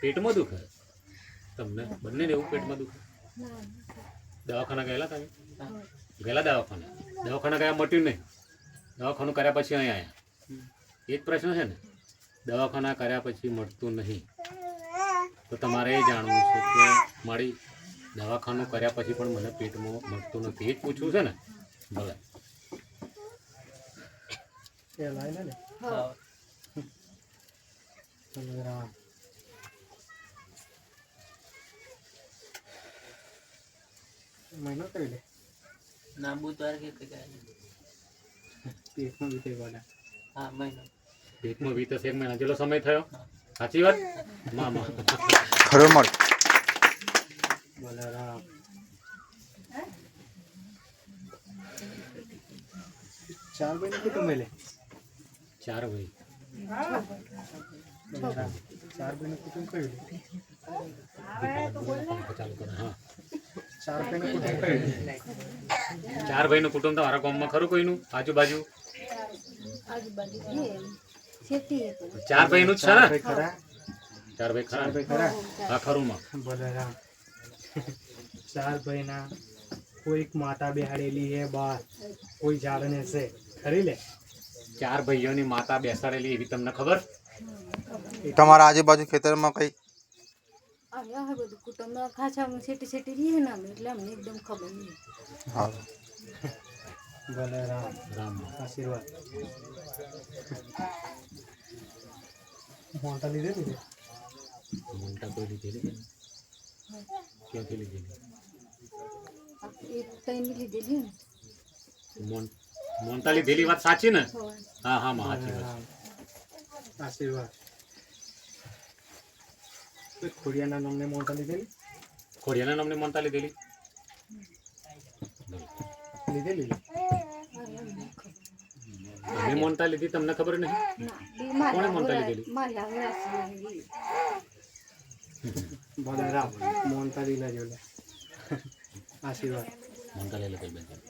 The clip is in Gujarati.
પેટમાં દુખે? તમને? બંને એવું પેટમાં દુખે? દવાખાના ગયેલા તમે? ગયેલા દવાખાના? દવાખાના ગયા મટ્યું નહીં. દવાખાનું કર્યા પછી અહીં આવ્યા એ જ પ્રશ્ન છે ને. દવાખાના કર્યા પછી મળતું નહીં. તો તમારે એ જાણવું છે કે મારી દવાખાનું કર્યા પછી પણ મને પેટમાં મળતું નથી. એ જ પૂછવું છે ને. ભલે. હા મહિનો કરી લે ના બુધવાર કે કઈ કાંઈ પેટમાં બી ગોડા હા મહિનો પેટમાં વીસ એક મહિના જેટલો સમય થયો સાચી વાત મામા ખરું મળ બલરામ ચાર ભાઈ ને કુટુંબ લે ચાર ભાઈ બલરામ ચાર ભાઈ નું કુટુંબ કયું ચાર ભાઈ નું કુટુંબ કયું ચાર ભાઈનું કુટુંબ તમારા ગામમાં ખરું કોઈનું? આજુબાજુ? ચાર ભાઈનું જ છે ને ભાઈ ચાર ભાઈ ખરા? ભાઈ ખરા હા ખરું માં બલરામ ચાર ભાઈ ના કોઈક માતા બેહાડેલી હે બાર કોઈ ઝાડને છે. ખરી લે? ચાર ભાઈઓની માતા બેસાડેલી એવી તમને ખબર? તમારા આજુબાજુ ખેતરમાં કઈ? અમે આ બધું કુટુંબમાં ખાસામાં છેટી છેટી રહીએ ને અમે એટલે અમને એકદમ ખબર નહીં. હા. બલરામ રામ આશીર્વાદ. મોટા લીધે લીધે? મોટા કોઈ લીધેલી કે? ક્યાંથી લીધેલી આ એક ત્રણ લીધેલી ને. મોન- મોનતા લીધેલી વાત સાચી ને? હા. હા માં સાચી વાત. ખોડિયાના નામને મોટા લીધેલી ખોડિયાના નામને મોનતા લીધેલી લીધેલી તમે મોનતા લીધી તમને ખબર નહીં? કોણે મોનતા લીધેલી? લીધી. મોનતા લીલા જોડે આશીર્વાદ. મોનતા લીલા ભાઈ બંધ